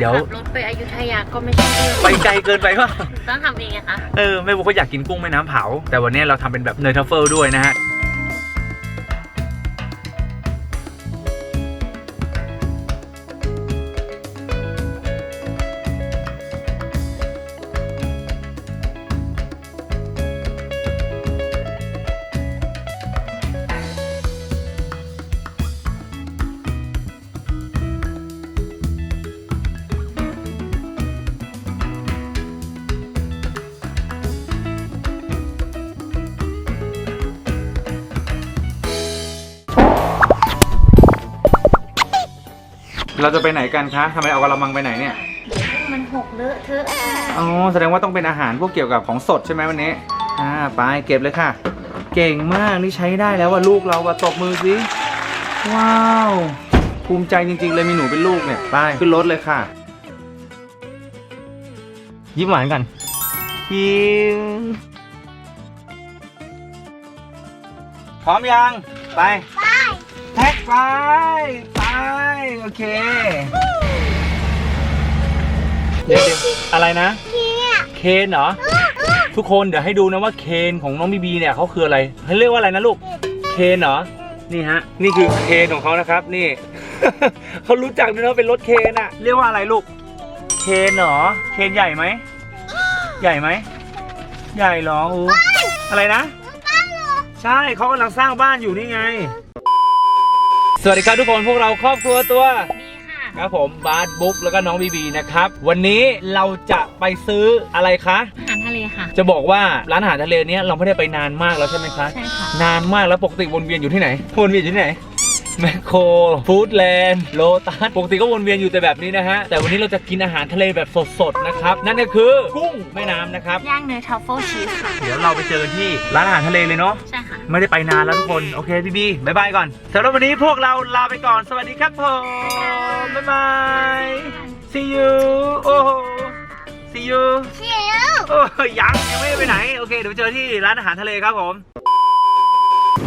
เดี๋ยวขับรถไปอยุธยาก็ไม่ใช่เรื่องไปไกลเกินไปป่ะต้องทำเองไงคะ เออแม่บุ๊กก็อยากกินกุ้งแม่น้ำเผา แต่วันนี้เราทำเป็นแบบเนยทัฟเฟิลด้วยนะฮะ เราจะไปไหนกันคะทำไมเอากระมังไปไหนเนี่ย มันหกเลอะเทอะอ๋อ แสดงว่าต้องเป็นอาหารพวกเกี่ยวกับของสดใช่ไหมวันนี้ อ่า ไปเก็บเลยค่ะ เก่งมาก นี่ใช้ได้แล้วว่าลูกเราว่าตบมือสิ ว้าว ภูมิใจจริง ๆ เลยมีหนูเป็นลูกเนี่ย ไป ขึ้นรถเลยค่ะ ยิ้มหวานกัน ยิ้ม พร้อมยัง ไป ไปแท็กไป ไป โอเค เดี๋ยวเดี๋ยวอะไรนะเคนเหรอ ทุกคนเดี๋ยวให้ดูนะว่าเคนของน้องบีบีเนี่ยเขาคืออะไรเขาเรียกว่าอะไรนะลูก เคนเหรอ นี่ฮะ นี่คือเคนของเขานะครับนี่ เขารู้จักด้วยนะว่าเป็นรถเคนอะเรียกว่าอะไรลูก เคนเหรอ เคนใหญ่ไหม ใหญ่ไหม ใหญ่เหรออูอะไรนะ ใช่เขากำลังสร้างบ้านอยู่นี่ไง สวัสดีครับทุกคนพวกเราครอบครัวตัวดีค่ะครับผมบาสบุ๊กแล้วก็น้องบีบีนะครับ วันนี้เราจะไปซื้ออะไรคะ อาหารทะเลค่ะ จะบอกว่าร้านอาหารทะเลเนี้ยเราไม่ได้ไปนานมากแล้วใช่ไหมคะ ใช่ค่ะ นานมากแล้วปกติวนเวียนอยู่ที่ไหนวนเวียนอยู่ที่ไหน แมคโครฟู้ดแลนด์โลตัสปกติก็วนเวียนอยู่แต่แบบนี้นะฮะ แต่วันนี้เราจะกินอาหารทะเลแบบสดๆนะครับ นั่นก็คือกุ้งแม่น้ำนะครับ ย่างเนยทรัฟเฟิลชีสค่ะ เดี๋ยวเราไปเจอกันที่ร้านอาหารทะเลเลยเนาะใช่ค่ะ ไม่ได้ไปนานแล้วทุกคน โอเคพี่บีบายบายก่อนสำหรับวันนี้พวกเราลาไปก่อน สวัสดีครับผมบ๊ายบาย see you โอ้โห see you โอ้ยยังยังไม่ได้ไปไหน โอเค เดี๋ยวไปเจอที่ร้านอาหารทะเลครับผม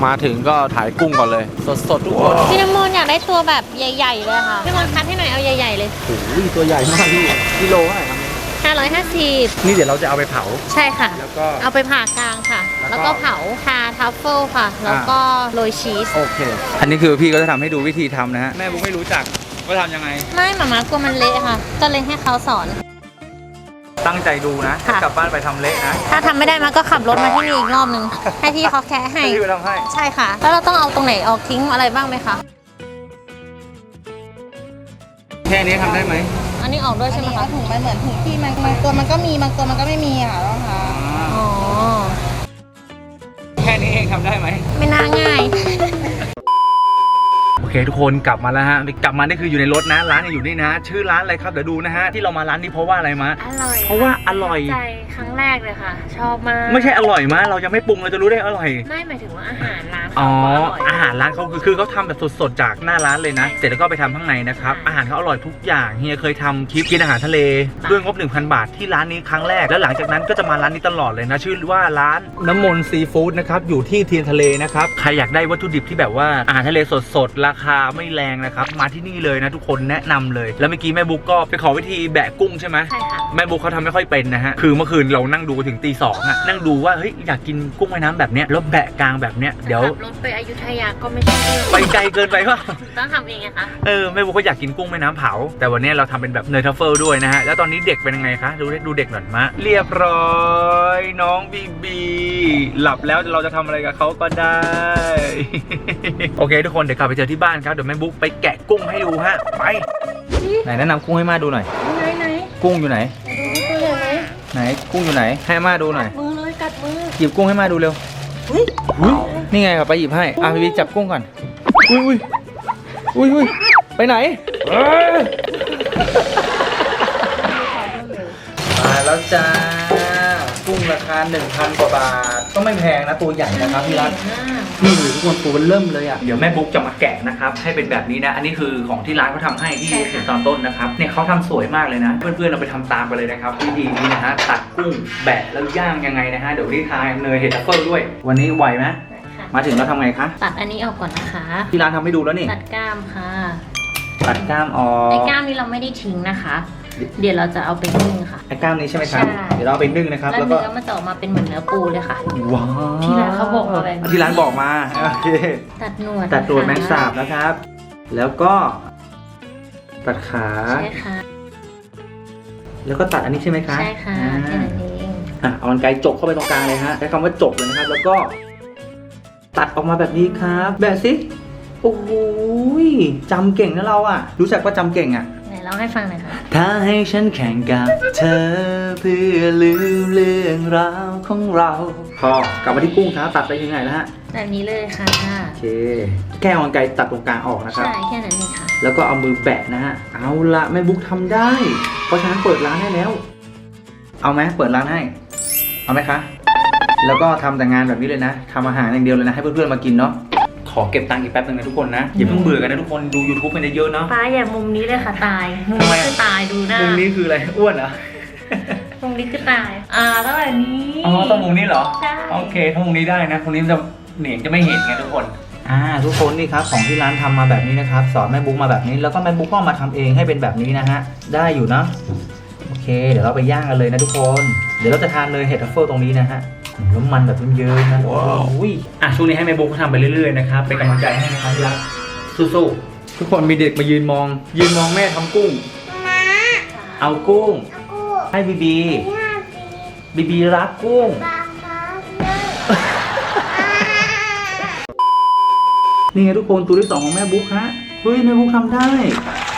มาถึงก็ถ่ายกุ้งก่อนเลย สดๆทุกคนพี่น้ำมนต์อยากได้ตัวแบบใหญ่ๆเลยค่ะพี่มนต์คัดให้หน่อยเอาใหญ่ๆเลยโอ้ยตัวใหญ่มากพี่กิโลเท่าไหร่ครับ550 นี่เดี๋ยวเราจะเอาไปเผา ใช่ค่ะ แล้วก็เอาไปผ่ากลางค่ะ แล้วก็แล้วก็เผาทาทัฟเฟิลค่ะ แล้วก็โรยชีส โอเค อันนี้คือพี่ก็จะทำให้ดูวิธีทำนะฮะ แม่บุ๊กไม่รู้จักว่าทำยังไง ไม่หมามากลัวมันเละค่ะ ก็เลยให้เขาสอน ตั้งใจดูนะค่ะ กลับบ้านไปทำเละนะถ้าทำไม่ได้มาก็ขับรถมาที่นี่อีกรอบนึง ให้พี่เขาแคะให้ พี่ไปทำให้ ใช่ค่ะ แล้วเราต้องเอาตรงไหนออกทิ้งอะไรบ้างไหมคะ แค่นี้ทำได้ไหมอันนี้ออกด้วยใช่ไหมเอาคะ ถุงไปเหมือนถุงที่มันบางตัวมันก็มีบางตัวมันก็ไม่มีค่ะต้องหาอ๋อ แค่นี้เองทำได้ไหมไม่น่าง่ายโอ เคทุกคนกลับมาแล้วฮะกลับมานี่คืออยู่ในรถนะร้านยังอยู่นี่นะ ชื่อร้านอะไรครับเดี๋ยวดูนะฮะที่เรามาร้านนี้เพราะว่าอะไรมาอร่อยเพราะว่าอร่อยใจครั้งแรกเลยค่ะ ชอบมากไม่ใช่อร่อยมาเรายังไม่ปรุงเราจะรู้ได้อร่อย ไม่หมายถึงว่าอาหารร้านอ๋อเขาก็อร่อยอาหารร้านเขาคือคือเขาทำแบบสดๆจากหน้าร้านเลยนะ เสร็จแล้วก็ไปทำข้างในนะครับใช่อาหารเขาอร่อยทุกอย่างเฮียเคยทำคลิปกินอาหารทะเลด้วยงบ 1,000 บาทที่ร้านนี้ครั้งแรกแล้วหลังจากนั้นก็จะมาร้านนี้ตลอดเลยนะ ชื่อว่าร้านน้ำมนต์ซีฟู้ดนะครับอยู่ที่เทียนทะเลนะครับใครอยากได้วัตถุดิบที่แบบว่าอาหารทะเลสดๆราคาไม่แรงนะครับ มาที่นี่เลยนะทุกคนแนะนำเลย แล้วเมื่อกี้แม่บุ๊กก็ไปขอวิธีแบะกุ้งใช่ไหมใช่ค่ะแม่บุ๊กเขาทำไม่ค่อยเป็นนะฮะคือเมื่อคืนเรานั่งดูถึงตีสองอะนั่งดูว่าเฮ้ยอยากกินกุ้งแม่น้ำแบบเนี้ยแล้วแบะกลางแบบเนี้ยเดี๋ยวขับรถไปอยุธยาก็ไม่ใช่เรื่องไปไกลเกินไปป่ะต้องทำเองไงคะเออแม่บุ๊กก็อยากกินกุ้งแม่น้ำเผา แต่วันนี้เราทำเป็นแบบเนยทัฟเฟิลด้วยนะฮะแล้วตอนนี้เด็กเป็นยังไงคะดูดูเด็กหน่อยมะเรียบร้อยน้องบีบีหลับแล้วเราจะทำอะไรกับเขาก็ได้ โอเค ทุกคนเดี๋ยวกลับไปเจอที่บ้านครับเดี๋ยวแม่บุ๊กไปแกะกุ้งให้ดูฮะไปไหนแนะนำกุ้งให้มาดูหน่อย ไหนไหนกุ้งอยู่ไหน ดูตัวใหญ่ไหมไหนกุ้งอยู่ไหน ให้อามาดูหน่อยมือเลยกัดมือหยิบกุ้งให้มาดูเร็วอุ๊ยนี่ไงครับไปหยิบให้อะพี่บีจับกุ้งก่อนอุ้ยอุ้ยอุ้ยอุ้ยไปไหนเอ้ยมาแล้วจ้ากุ้งราคา1,000กว่าบาทก็ไม่แพงนะตัวใหญ่นะครับพี่รัต นี่ทุกคนตัวมันเริ่มเลยอะ เดี๋ยวแม่บุ๊กจะมาแกะนะครับ ให้เป็นแบบนี้นะ อันนี้คือของที่ร้านเขาทำให้ที่ใช่ค่ะ เห็นตอนต้นนะครับ เนี่ยเขาทำสวยมากเลยนะ เพื่อนๆเราไปทำตามกันเลยนะครับวิธีนี้นะฮะตัดกุ้งแบะแล้วย่างยังไงนะฮะเดี๋ยววันนี้ทายเนยเห็ดแอปเปิลด้วย วันนี้ไหวไหมค่ะมาถึงแล้วทำไงคะตัดอันนี้ออกก่อนนะคะ ที่ร้านทำให้ดูแล้วนี่ตัดกล้ามค่ะตัดกล้ามออไอ้กกล้ามนี้เราไม่ได้ทิ้งนะคะ เดี๋ยวเราจะเอาไปนึ่งค่ะ ไอ้กล้ามนี้ใช่ไหมครับ ใช่ เดี๋ยวเราเอาไปนึ่งนะครับ แล้วแล้วก็เนื้อมันจะออกมาเป็นเหมือนเนื้อปูเลยค่ะ ว้าวที่ร้านเขาบอกมาแบบนี้ ที่ร้านบอกมา โอเค ตัดหนวดตัดตัวนะคะแมงสาบนะครับ แล้วก็ ตัดขา ใช่ค่ะแล้วก็ตัดอันนี้ใช่ไหมคะใช่ค่ะอ่าแค่นั้นเองอะเอากันไกลจกเข้าไปตรงกลางเลยฮะ ใช้คำว่าจกเลยนะครับ แล้วก็ ตัดออกมาแบบนี้ครับ แบบสิ โอ้โหยจำเก่งนะเราอะ รู้จักว่าจำเก่งอะ ไหนเล่าให้ฟังหน่อยค่ะ ถ้าให้ฉันแข่งกับเธอเพื่อลืมเรื่องราวของเรา พอกลับมาที่กุ้งครับตัดไปยังไงนะฮะ แบบนี้เลยค่ะ โอเคแก้วกันไกลตัดตรงกลางออกนะครับ ใช่แค่นั้นเองค่ะ แล้วก็เอามือแบะนะฮะ เอาละแม่บุ๊กทำได้ เพราะฉะนั้นเปิดร้านได้แล้ว เอาไหมเปิดร้านให้ เอาไหมคะ แล้วก็ทำแต่งานแบบนี้เลยนะทำอาหารอย่างเดียวเลยนะให้เพื่อนๆมากินเนาะ ขอเก็บตังค์อีกแป๊บนึงนะทุกคนนะอย่าเพิ่งเบื่อกันนะทุกคนดู YouTube กันเยอะๆเนาะ ป้าอย่ามุมนี้เลยค่ะตายมุมทำไมนี้อะ คือตายดูหน้ามุมนี้คืออะไรอ้วนเหรอมุมนี้คือตาย อ่าต้องแบบนี้อ๋อต้องมุมนี้เหรอ ใช่โอเคถ้ามุมนี้ได้นะตรงนี้มันจะเหนียงจะไม่เห็นไงทุกคน อ่าทุกคนนี่ครับของที่ร้านทำมาแบบนี้นะครับ สอนแม่บุ๊กมาแบบนี้ แล้วก็แม่บุ๊กก็เอามาทำเองให้เป็นแบบนี้นะฮะได้อยู่เนอะโอเค เดี๋ยวเราไปย่างกันเลยนะทุกคน เดี๋ยวเราจะทานเลยเห็ดทัฟเฟิลตรงนี้นะฮะ น้ำมันแบบเยิ้มๆนะว้าวอะช่วงนี้ให้แม่บุ๊กเขาทำไปเรื่อยๆนะครับเป็นกำลังใจให้นะครับที่รักสู้ๆทุกคนมีเด็กมายืนมอง ยืนมองแม่ทำกุ้งเอากุ้งให้บีบีบีบีรักกุ้งนี่ไงทุกคนตัวที่สองของแม่บุ๊กฮะ เฮ้ยแม่บุ๊กทำได้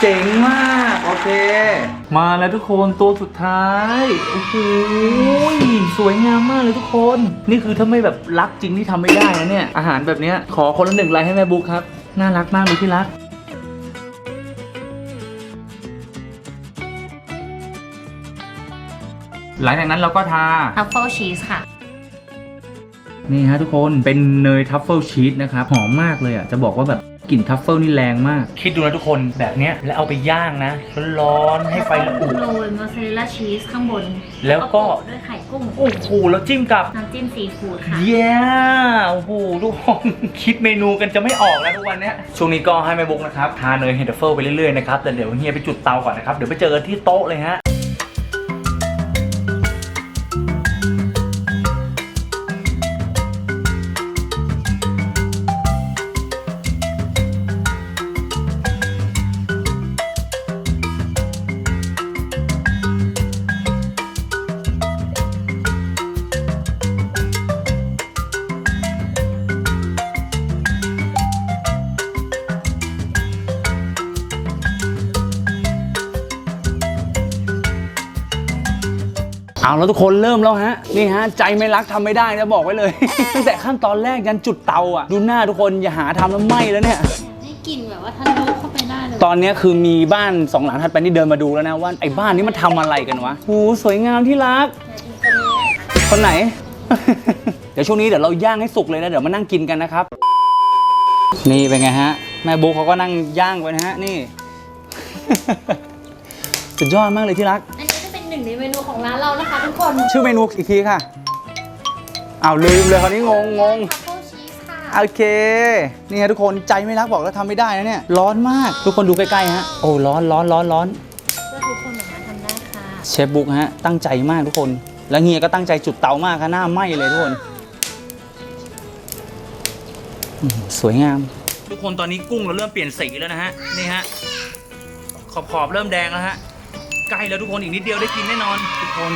เจ๋งมาก โอเค มาแล้วทุกคนตัวสุดท้ายโอ้โหสวยงามมากเลยทุกคน นี่คือถ้าไม่แบบรักจริงที่ทำไม่ได้นะเนี่ย อาหารแบบเนี้ยขอคนละหนึ่งไลค์ให้แม่บุ๊กครับ น่ารักมากเลยที่รักหลังจากนั้นเราก็ทา ทัฟเฟิลชีสค่ะ นี่ฮะทุกคนเป็นเนยทัฟเฟิลชีสนะครับ หอมมากเลยอะ จะบอกว่าแบบ กลิ่นทัฟเฟิลนี่แรงมาก คิดดูนะทุกคนแบบเนี้ยแล้วเอาไปย่างนะร้อนๆให้ไฟละอุโรยมอสซาเรลล่าชีสข้างบนแล้วก็โปะด้วยไข่กุ้งโอ้โหแล้วจิ้มกับ น้ำจิ้มซีฟู้ดค่ะ เย้โอ้โหทุกคน คิดเมนูกันจะไม่ออกแล้วทุกวันเนี้ยช่วงนี้ก็ให้แม่บุ๊กนะครับ ทานเนยเฮดเฟิลไปเรื่อยๆนะครับ แต่เดี๋ยวเฮียไปจุดเตาก่อนนะครับ เดี๋ยวไปเจอกันที่โต๊ะเลยฮะ เอาแล้วทุกคนเริ่มแล้วฮะนี่ฮะใจไม่รักทำไม่ได้นะบอกไว้เลย ตั้งแต่ขั้นตอนแรกยันจุดเตาอะดูหน้าทุกคนอย่าหาทำแล้วไหม้แล้วเนี่ยให้กลิ่นแบบว่าทะลุเข้าไปได้เลยตอนเนี้ยคือมีบ้านสองหลังถัดไปนี่เดินมาดูแล้วนะว่าไอ้บ้านนี้มันทำอะไรกันวะโหสวยงามที่รัก คนไหน เดี๋ยวช่วงนี้เดี๋ยวเราย่างให้สุกเลยนะเดี๋ยวมานั่งกินกันนะครับ นี่เป็นไงฮะแม่บุ๊กเขาก็นั่งย่างไปนะฮะนี่สุดยอดมากเลยที่รักอันนี้จะเป็น หนึ่งในเมนูของร้านเรานะคะทุกคนชื่อเมนูอีกทีค่ะอ้าวลืมเลยคราวนี้งงงงทัฟเฟิลชีสค่ะโอเค นี่ฮะทุกคนใจไม่รักบอกแล้วทำไม่ได้นะเนี่ย ร้อนมากทุกคนดูใกล้ๆฮะโอ้ร้อนร้อนร้อนร้อนเพื่อทุกคนแบบนั้นทำได้ค่ะ เชฟบุ๊กฮะตั้งใจมากทุกคน แล้วเฮียก็ตั้งใจจุดเตามากค่ะหน้าไหม้เลยทุกคนอื้อหือสวยงาม ทุกคนตอนนี้กุ้งเราเริ่มเปลี่ยนสีแล้วนะฮะนี่ฮะขอบขอบๆเริ่มแดงแล้วฮะ ใกล้แล้วทุกคนอีกนิดเดียวได้กินแน่นอน ทุกคน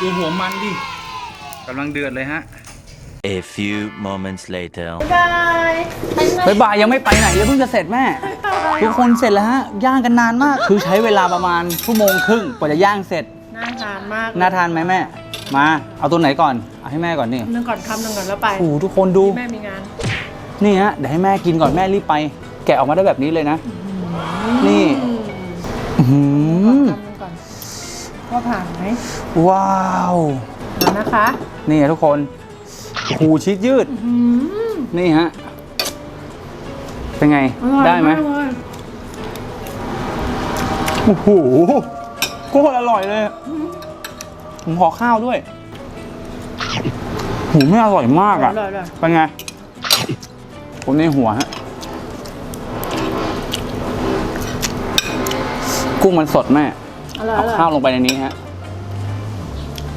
ดูหัวมันดิกำลังเดือดเลยฮะ A few moments later. บายบายยังไม่ไปไหนเลยเพิ่งจะเสร็จแม่ ทุกคนเสร็จแล้วฮะ ย่างกันนานมาก คือใช้เวลาประมาณชั่วโมงครึ่งกว่าจะย่างเสร็จ น่าทานมากน่าทานไหมแม่ มา เอาตัวไหนก่อน เอาให้แม่ก่อนนี่นึงก่อนคำนึงก่อนแล้วไปโอ้โหทุกคนดู แม่มีงาน นี่ฮะ เดี๋ยวให้แม่กินก่อนแม่รีบไป แกะออกมาได้แบบนี้เลยนะ นี่อื้อหือคำนึงก่อน ว่าผ่านไหมว้าวมานะคะ นี่ฮะทุกคนหูชีสยืดนี่ฮะ เป็นไงได้ไหมโอ้โหโคตรอร่อยเลยผมขอข้าวด้วยหูไม่อร่อยมากออะร่อยเลยเป็นไง ผมในหัวฮะ กุ้งมันสดแม่ ออร่อยเอาอร่อยข้าวลงไปในนี้ฮะ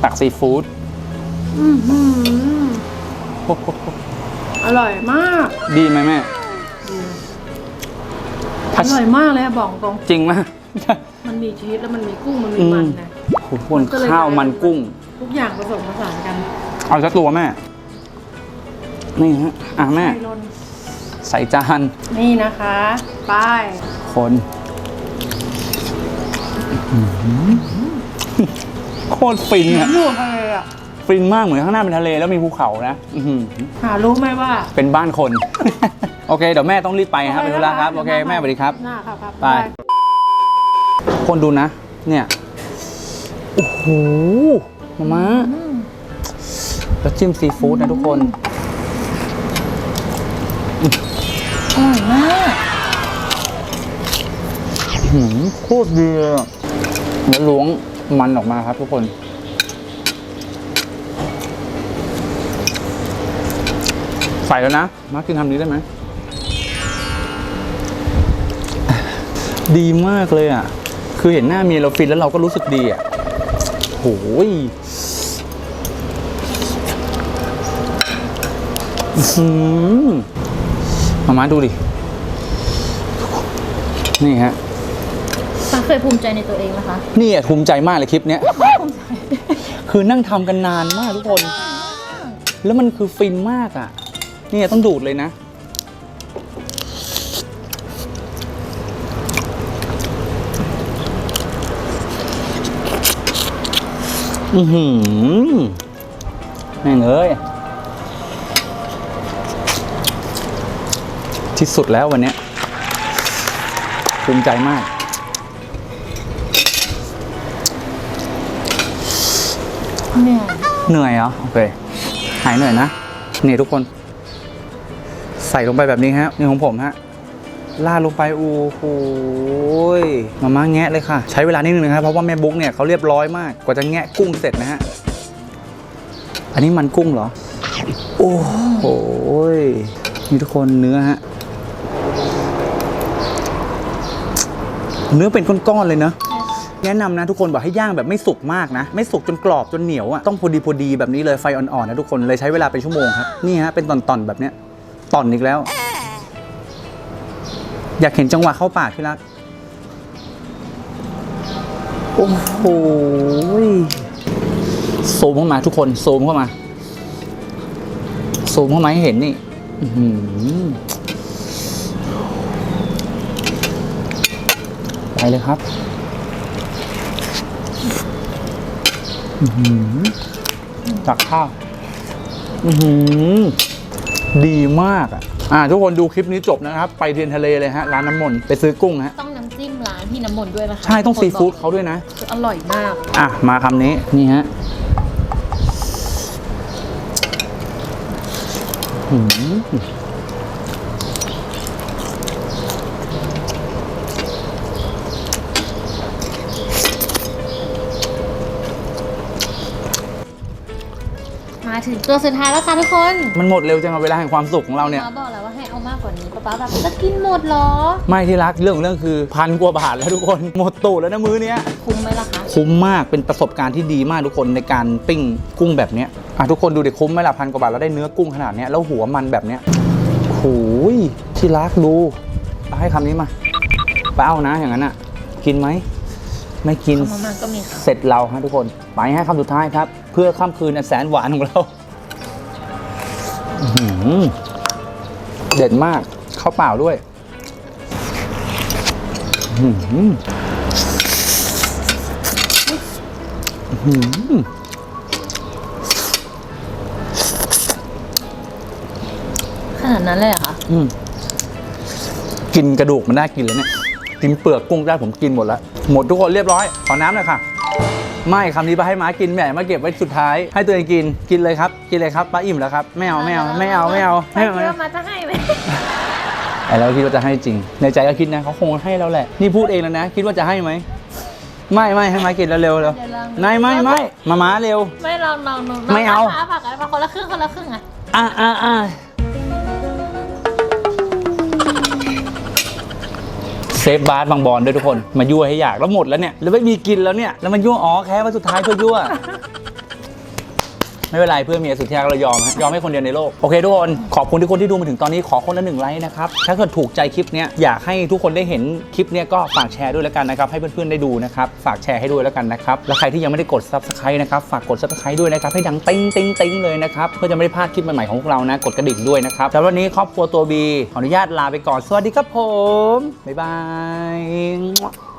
ตักซีฟู้ดอื้อหืออร่อยมาก ดีไหมแม่อร่อยมากเลยอะบอกตรง จริงไหมมันมีชีสแล้วมันมีกุ้งมันมีอืมันมนะคุณคนข้าวมันกุ้ง ทุกอย่างผสมผสานกันเอาสักตัวแม่ นี่ฮะ อะแม่ ไข่ลนใส่จาน นี่นะคะป้ายคน โคตรฟินอะอยู่ทะเลอะฟินมากเหมือนข้างหน้าเป็นทะเลแล้วมีภูเขานะอื้อหือหารู้ไหมว่าเป็นบ้านคน โอเคเดี๋ยวแม่ต้องรีบไปครับโอไปเคธุระครับนะคะโอเคเดี๋ยวมาแม่สวัสดีครับ หน้าครับครับไปคนดูนะ เนี่ย โอ้โหมามาแล้วจิ้มซีฟู้ดนะทุกคน อร่อยมาก หืมโคตรดีเลยอะ แล้วล้วงมันออกมาครับทุกคน ใส่แล้วนะ มากินทำนี้ได้ไหม ดีมากเลยอะ คือเห็นหน้าเมียเราฟินแล้วเราก็รู้สึกดีอะโอ้ยมามาดูดิ นี่ฮะ ป้าเคยภูมิใจในตัวเองไหมคะ นี่อะภูมิใจมากเลยคลิปเนี้ย คือนั่งทำกันนานมากทุกคน แล้วมันคือฟินมากอะนี่ต้องดูดเลยนะ อือหือแม่งเอ้ย ที่สุดแล้ววันเนี้ยภูมิใจมาก เหนื่อยเหนื่อยเหรอโอเคหายเหนื่อยนะนี่ทุกคน ใส่ลงไปแบบนี้ฮะนี่ของผมฮะลาดลงไปโอ้โหมาม่าแงะเลยค่ะ ใช้เวลานิดนึงนะครับเพราะว่าแม่บุ๊กเนี่ยเขาเรียบร้อยมากกว่าจะแงะกุ้งเสร็จนะฮะอันนี้มันกุ้งเหรอ โอ้โหยนี่ทุกคนเนื้อฮะเนื้อเป็นก้อนๆเลยเนะ แนะนำนะทุกคนบอกให้ย่างแบบไม่สุกมากนะ ไม่สุกจนกรอบจนเหนียวอะ่ะต้องพอดีพอดีแบบนี้เลยไฟอ่อนๆนะทุกคนเลยใช้เวลาเป็นชั่วโมงครับนี่ฮะเป็นตอนๆแบบเนี้ยตอนอีกแล้ว อยากเห็นจังหวะเข้าปากที่รักโอ้โหซูมเข้ามาทุกคนซูมเข้ามาซูมเข้ามาให้เห็นนี่ไปเลยครับ ตักข้าวอื้อหือดีมากอะอ่าทุกคนดูคลิปนี้จบนะครับ ไปเทียนทะเลเลยฮะ ร้านน้ำมนต์ไปซื้อกุ้งฮะ ต้องน้ำจิ้มร้านพี่น้ำมนต์ด้วยนะคะใช่ต้องซีฟู้ดคนบเขาด้วยนะอกคืออร่อยมาก อะ มาคำนี้ นี่ฮะอื้อ มาถึงตัวสุดท้ายแล้วค่ะทุกคนมันหมดเร็วจังอะเวลาแห่งความสุขของเราเนี่ย ป๊าบอกแล้วว่าให้เอามากกว่านี้ป๊าป๊าแบบจะกินหมดเหรอ ไม่ที่รักเรื่องของเรื่องคือพันกว่าบาทแล้วทุกคน หมดตูดแล้วนะมื้อเนี้ย คุ้มไหมล่ะคะ คุ้มมากเป็นประสบการณ์ที่ดีมากทุกคนในการปิ้งกุ้งแบบเนี้ยอะทุกคนดูดิคุ้มไหมล่ะพันกว่าบาทเราได้เนื้อกุ้งขนาดเนี้ยแล้วหัวมันแบบเนี้ยโอ้ยที่รักดูเอาให้คำนี้มาไปเอานะอย่างนั้นอะ กินไหม ไม่กินเอามามาก็มีค่ะ เสร็จเราฮะทุกคนไปให้คำสุดท้ายครับ เพื่อค่ำคืนอันแสนหวานของเราอื้อหือเด็ดมากข้าวเปล่าด้วยอื้อหืออื้อหือขนาดนั้นเลยเหรอคะอืมกินกระดูกมันน่ากินเลยเนี่ยกินเปลือกกุ้งได้ผมกินหมดแล้ว หมดทุกคนเรียบร้อย ขอน้ำหน่อยค่ะ ไม่คำนี้ไปให้ม้ากินแหม่มาเก็บไว้สุดท้าย ให้ตัวเองกิน กินเลยครับ กินเลยครับป้าอิ่มแล้วครับไม่เอาไม่เอาไม่เอาไม่เอาไม่ไม่เอาคิไม่ดเอาว่ามาจะให้ไหมไอ้เราคิดว่าจะให้จริง ในใจก็คิดนะเขาคงให้เราแหละ นี่พูดเองแล้วนะ คิดว่าจะให้ไหม ไม่ไม่ให้ม้ากินแล้วเร็วเร็วเดี๋ยวลองดูไม่ไม่ไม่มาม้าเร็ว ไม่ลองลองลองไม่เอาฝากฝากกันฝากคนละครึ่งคนละครึ่งอะอะอะ เซฟบาสบางบอลด้วยทุกคน มายั่วให้อยากแล้วหมดแล้วเนี่ยแล้วไม่มีกินแล้วเนี่ยแล้วมันยั่วอ๋อแค่ว่าสุดท้ายเพื่อยั่ว ไม่เป็นไรเพื่อเมียสุดที่รักเรายอมฮะยอมให้คนเดียวในโลก โอเคทุกคนขอบคุณทุกคนที่ดูมาถึงตอนนี้ขอคนละหนึ่งไลค์นะครับ ถ้าเกิดถูกใจคลิปเนี้ยอยากให้ทุกคนได้เห็นคลิปเนี้ยก็ฝากแชร์ด้วยแล้วกันนะครับให้เพื่อนๆได้ดูนะครับฝากแชร์ให้ด้วยแล้วกันนะครับแล้วใครที่ยังไม่ได้กด subscribe นะครับฝากกด subscribe ด้วยนะครับให้ดังติ้งติ้งติ้งเลยนะครับเพื่อจะไม่ได้พลาดคลิปใหม่ๆของพวกเรานะกดกระดิ่งด้วยนะครับสำหรับวันนี้ครอบครัวตัวบีขออนุญาตลาไปก่อนสวัสดีครับผมบ๊ายบาย